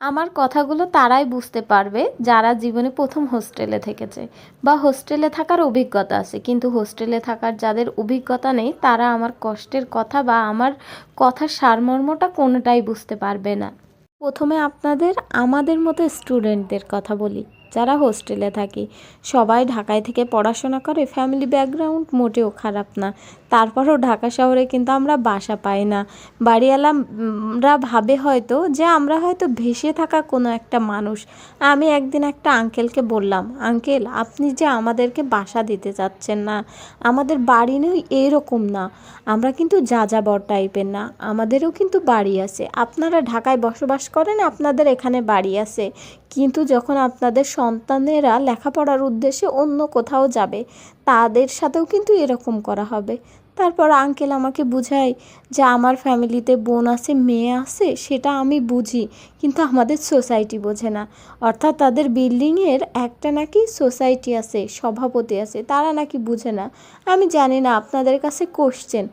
আমার কথাগুলো তারাই বুঝতে পারবে যারা জীবনে প্রথম হোস্টেলে থেকেছে বা হোস্টেলে থাকার অভিজ্ঞতা আছে। কিন্তু হোস্টেলে থাকার যাদের অভিজ্ঞতা নেই, তারা আমার কষ্টের কথা বা আমার কথার সারমর্মটা কোনোটাই বুঝতে পারবে না। প্রথমে আপনাদের, আমাদের মতো স্টুডেন্টদের কথা বলি। যারা হোস্টেলে থাকি। সবাই ঢাকায় থেকে পড়াশোনা করে ফ্যামিলি ব্যাকগ্রাউন্ড মোটেও খারাপ না। তারপরেও ঢাকা শহরে কিন্তু আমরা বাসা পাই না। বাড়িওয়ালারা ভাবে হয়তো যে আমরা হয়তো ভেসে থাকা কোনো একটা মানুষ। আমি একদিন একটা আঙ্কেলকে বললাম আঙ্কেল আপনি যে আমাদেরকে বাসা দিতে চাচ্ছেন না, আমাদের বাড়ি নেই এরকম না। আমরা কিন্তু যা যাযাবর টাইপের না, আমাদেরও কিন্তু বাড়ি আছে। আপনারা ঢাকায় বসবাস করেন, আপনাদের এখানে বাড়ি আছে। কিন্তু যখন আপনাদের সন্তানেরা লেখাপড়ার উদ্দেশ্যে অন্য কোথাও যাবে। তাদের সাথেও কিন্তু এরকম করা হবে। তারপর আঙ্কেল আমাকে বুঝায় যে আমার ফ্যামিলিতে বোন আছে, মেয়ে আছে, সেটা আমি বুঝি, কিন্তু আমাদের সোসাইটি বোঝে না। অর্থাৎ তাদের বিল্ডিংয়ের একটা নাকি সোসাইটি আছে, সভাপতি আছে, তারা নাকি বুঝে না। আমি জানি না, আপনাদের কাছে কোশ্চেন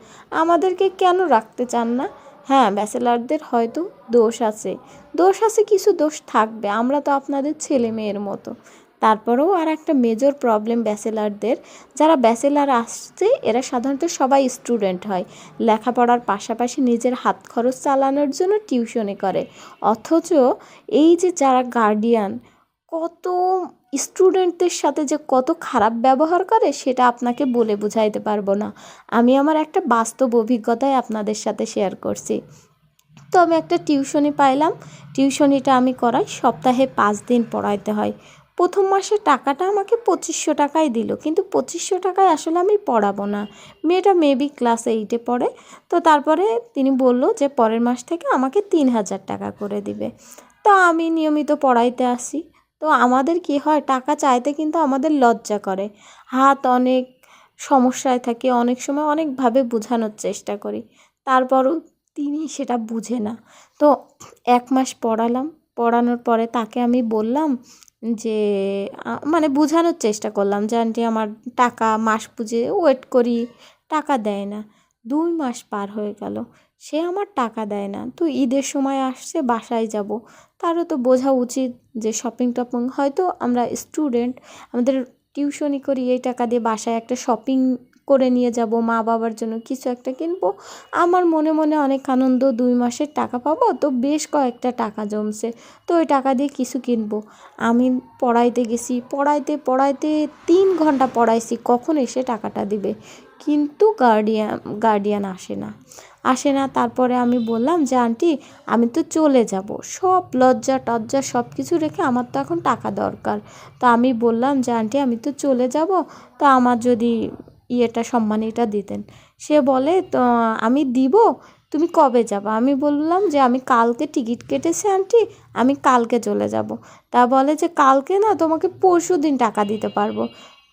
আমাদেরকে কেন রাখতে চান না? হ্যাঁ ব্যাচেলারদের হয়তো দোষ আছে। দোষ আছে, কিছু দোষ থাকবে। আমরা তো আপনাদের ছেলে মেয়ের মতো। তারপরেও আর একটা মেজর প্রবলেম ব্যাচেলারদের। যারা ব্যাচেলার আসছে, এরা সাধারণত সবাই স্টুডেন্ট হয়। লেখাপড়ার পাশাপাশি নিজের হাত খরচ চালানোর জন্য টিউশনি করে। অথচ এই যে যারা গার্ডিয়ান কত স্টুডেন্টদের সাথে যে কত খারাপ ব্যবহার করে, সেটা আপনাকে বলে বুঝাইতে পারব না। আমি আমার একটা বাস্তব অভিজ্ঞতায় আপনাদের সাথে শেয়ার করছি। তো আমি একটা টিউশনি পাইলাম। টিউশনিটা আমি করাই, সপ্তাহে পাঁচ দিন পড়াইতে হয়। প্রথম মাসে টাকাটা আমাকে পঁচিশশো টাকায় দিল, কিন্তু পঁচিশশো টাকায় আসলে আমি পড়াবো না। মেয়েটা মেবি ক্লাস এইটে পড়ে। তো তারপরে তিনি বলল যে, পরের মাস থেকে আমাকে তিন হাজার টাকা করে দিবে। তো আমি নিয়মিত পড়াইতে আসি। তো আমাদের কি হয়, টাকা চাইতে কিন্তু আমাদের লজ্জা করে। হাত অনেক সমস্যায় থাকে, অনেক সময় অনেকভাবে বোঝানোর চেষ্টা করি। তারপরও তিনি সেটা বুঝে না। তো এক মাস পড়ালাম, পড়ানোর পরে তাকে আমি বললাম যে মানে বোঝানোর চেষ্টা করলাম যে, আন্টি, আমার টাকা মাস পুজে ওয়েট করি। টাকা দেয় না। দুই মাস পার হয়ে গেল। সে আমার টাকা দেয় না। তো ঈদের সময় আসছে, বাসায় যাব। তারও তো বোঝা উচিত যে শপিং টপিং হয়তো আমরা স্টুডেন্ট আমাদের টিউশনি করি এই টাকা দিয়ে বাসায় একটা শপিং করে নিয়ে যাব মা বাবার জন্য কিছু একটা কিনবো। আমার মনে মনে অনেক আনন্দ, দুই মাসের টাকা পাবো, তো বেশ কয়েকটা টাকা জমছে। তো ওই টাকা দিয়ে কিছু কিনবো। আমি পড়াইতে গেছি, পড়াইতে পড়াইতে তিন ঘণ্টা পড়াইছি, কখন এসে টাকাটা দিবে? কিন্তু গার্ডিয়ান গার্ডিয়ান আসে না। আসে না, তারপরে আমি বললাম, যে আন্টি আমি তো চলে যাব। সব লজ্জা টজ্জা সব কিছু রেখে আমার তো এখন টাকা দরকার। তো আমি বললাম, যে আন্টি আমি তো চলে যাব। তো আমার যদি ইয়েটা সম্মানীটা দিতেন। সে বলে, তো আমি দিব, তুমি কবে যাবা? আমি বললাম, যে আমি কালকে টিকিট কেটেছি আন্টি আমি কালকে চলে যাব। তা বলে যে, কালকে না, তোমাকে পরশু দিন টাকা দিতে পারব।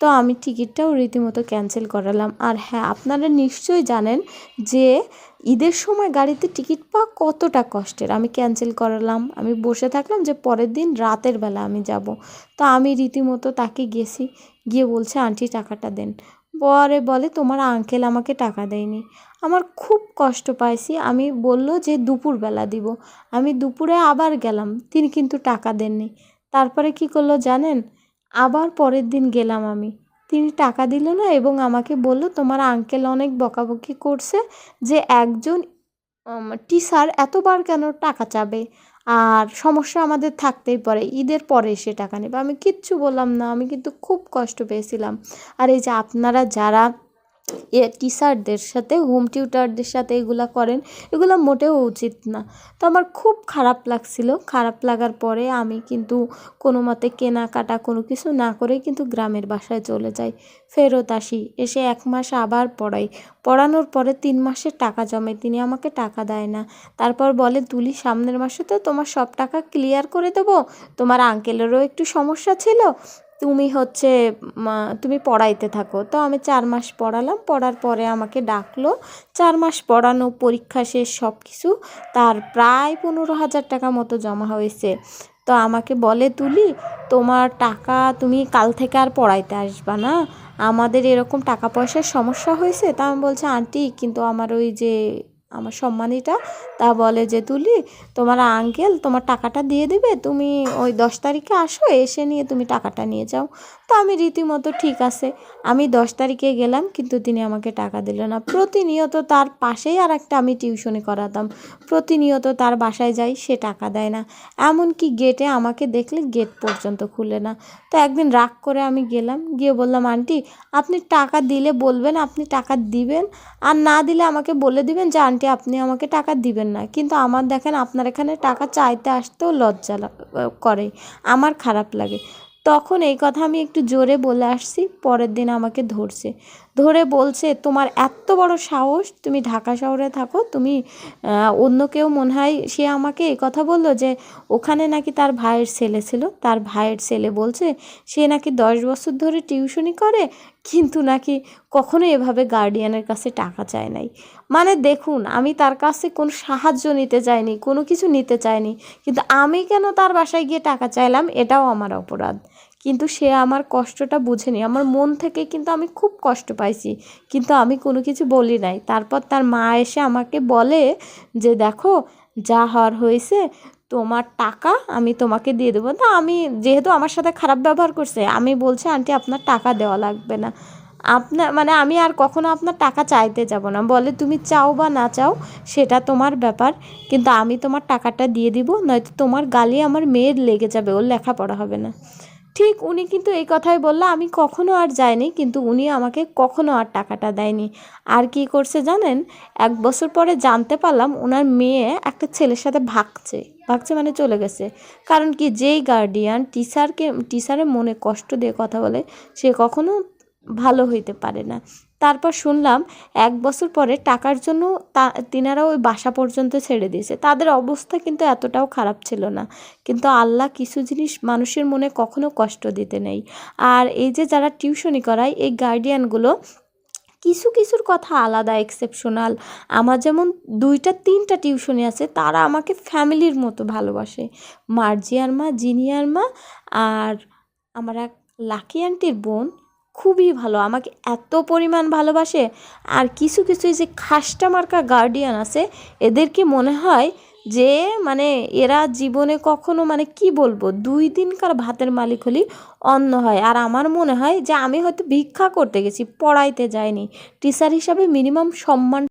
তো আমি টিকিটটাও রীতিমতো ক্যান্সেল করালাম। আর হ্যাঁ আপনারা নিশ্চয়ই জানেন যে ঈদের সময় গাড়িতে টিকিট পাওয়া কতটা কষ্টের। আমি ক্যান্সেল করালাম। আমি বসে থাকলাম যে পরের দিন রাতের বেলা আমি যাব। তো আমি রীতিমতো তাকে গেছি, গিয়ে বলছে, আন্টি, টাকাটা দেন। পরে বলে, তোমার আঙ্কেল আমাকে টাকা দেয়নি। আমার খুব কষ্ট পাইছি। আমি বলল যে, দুপুরবেলা দিব। আমি দুপুরে আবার গেলাম। তিনি কিন্তু টাকা দেননি। তারপরে কি করল জানেন? আবার পরের দিন গেলাম আমি। তিনি টাকা দিল না এবং আমাকে বলল, তোমার আঙ্কেল অনেক বকাবকি করছে যে একজন টিচার এতবার কেন টাকা চাবে? আর সমস্যা আমাদের থাকতেই পারে, ঈদের পরে এসে টাকা নেবে। আমি কিচ্ছু বললাম না, আমি কিন্তু খুব কষ্ট পেয়েছিলাম। আর এই যে আপনারা যারা এ টিচারদের সাথে, হোম টিউটারদের সাথে এগুলা করেন, এগুলো মোটেও উচিত না। তো আমার খুব খারাপ লাগছিল। খারাপ লাগার পরে আমি কিন্তু কোনো মতে কেনাকাটা কোনো কিছু না করেই কিন্তু গ্রামের বাসায় চলে যাই। ফেরত আসি। এসে এক মাস আবার পড়াই। পড়ানোর পরে তিন মাসের টাকা জমে। তিনি আমাকে টাকা দেয় না। তারপর বলে, তুলি, সামনের মাসে তো তোমার সব টাকা ক্লিয়ার করে দেবো। তোমার আঙ্কেলেরও একটু সমস্যা ছিল। তুমি হচ্ছে তুমি পড়াইতে থাকো। তো আমি চার মাস পড়ালাম, পড়ার পরে আমাকে ডাকলো। চার মাস পড়ানো পরীক্ষা শেষ সব কিছু তার প্রায় পনেরো হাজার টাকা মতো জমা হয়েছে। তো আমাকে বলে, তুলি, তোমার টাকা তুমি কাল থেকে আর পড়াইতে আসবা না। আমাদের এরকম টাকা পয়সার সমস্যা হয়েছে? তা আমি বলছি, আন্টি, কিন্তু আমার ওই যে আমার সম্মানীটা, তা বলে যে, তুলি, তোমার আঙ্কেল তোমার টাকাটা দিয়ে দিবে, তুমি ওই দশ তারিখে আসো, এসে নিয়ে তুমি টাকাটা নিয়ে যাও। তো আমি রীতিমতো ঠিক আছে। আমি দশ তারিখে গেলাম, কিন্তু তিনি আমাকে টাকা দিল না। প্রতিনিয়ত তার পাশেই আর একটা আমি টিউশনি করাতাম। প্রতিনিয়ত তার বাসায় যাই, সে টাকা দেয় না। এমনকি গেটে আমাকে দেখলে গেট পর্যন্ত খুলে না। তো একদিন রাগ করে আমি গেলাম, গিয়ে বললাম, আন্টি, আপনি টাকা দিলে বলবেন, আপনি টাকা দিবেন। আর না দিলে আমাকে বলে দিবেন যে, আন্টি আপনি আমাকে টাকা দিবেন না। কিন্তু আমার দেখেন আপনার এখানে টাকা চাইতে আসতেও লজ্জা করে। আমার খারাপ লাগে। তখন এই কথা আমি একটু জোরে বলে আসছি, পরের দিন আমাকে ধরছে। ধরে বলছে, তোমার এত বড় সাহস, তুমি ঢাকা শহরে থাকো, তুমি অন্য কেউ মনে হয় সে আমাকে এই কথা বলল যে, ওখানে নাকি তার ভাইয়ের ছেলে ছিল। তার ভাইয়ের ছেলে বলছে, সে নাকি দশ বছর ধরে টিউশনি করে কিন্তু নাকি কখনো এভাবে গার্ডিয়ানের কাছে টাকা চায় নাই। মানে দেখুন, আমি তার কাছে কোনো সাহায্য নিতে চাইনি, কোনো কিছু নিতে চাইনি, কিন্তু আমি কেন তার বাসায় গিয়ে টাকা চাইলাম এটাও আমার অপরাধ। কিন্তু সে আমার কষ্টটা বুঝেনি, আমার মন থেকে কিন্তু আমি খুব কষ্ট পাইছি, কিন্তু আমি কোনো কিছু বলি নাই। তারপর তার মা এসে আমাকে বলে যে, দেখো, যা হওয়ার হয়েছে তোমার টাকা আমি তোমাকে দিয়ে দেবো। না, আমি যেহেতু আমার সাথে খারাপ ব্যবহার করছে, আমি বলছি, আন্টি, আপনার টাকা দেওয়া লাগবে না। আপনার মানে আমি আর কখনো আপনার টাকা চাইতে যাব না। বলে, তুমি চাও বা না চাও, সেটা তোমার ব্যাপার, কিন্তু আমি তোমার টাকাটা দিয়ে দিব, নয়তো তোমার গালি আমার মেয়ের লেগে যাবে, ওর লেখাপড়া হবে না। ঠিক উনি কিন্তু এই কথাই বলল, আমি কখনো আর যাইনি, কিন্তু উনি আমাকে কখনো আর টাকাটা দেয়নি। আর কি করছে জানেন? এক বছর পরে জানতে পারলাম ওনার মেয়ে একটা ছেলের সাথে ভাগছে ভাগছে মানে চলে গেছে। কারণ কি, যেই গার্ডিয়ান টিচারকে টিচারের মনে কষ্ট দিয়ে কথা বলে, সে কখনো ভালো হইতে পারে না। তারপর শুনলাম এক বছর পরে টাকার জন্য তা, তিনারা ওই বাসা পর্যন্ত ছেড়ে দিয়েছে। তাদের অবস্থা কিন্তু এতটাও খারাপ ছিল না। কিন্তু আল্লাহ কিছু জিনিস মানুষের মনে কখনো কষ্ট দিতে নেই। আর এই যে যারা টিউশনি করায়, এই গার্ডিয়ানগুলো কিছু কিছুর কথা আলাদা এক্সেপশনাল আমার যেমন দুইটা, তিনটা টিউশনি আছে, তারা আমাকে ফ্যামিলির মতো ভালোবাসে। মার্জিয়ার মা, জিনিয়ার মা, আর আমার এক লাকি আন্টির বোন খুবই ভালো। আমাকে এত পরিমাণ ভালোবাসে। আর কিছু কিছু যে খাসটা মার্কা গার্ডিয়ান আছে, এদেরকে মনে হয় যে মানে এরা জীবনে কখনো মানে কি বলব, দুই দিনকার ভাতের মালিক হলি অন্য হয়। আর আমার মনে হয় যে, আমি হয়তো ভিক্ষা করতে গেছি, পড়াইতে যাইনি। টিচার হিসাবে মিনিমাম সম্মান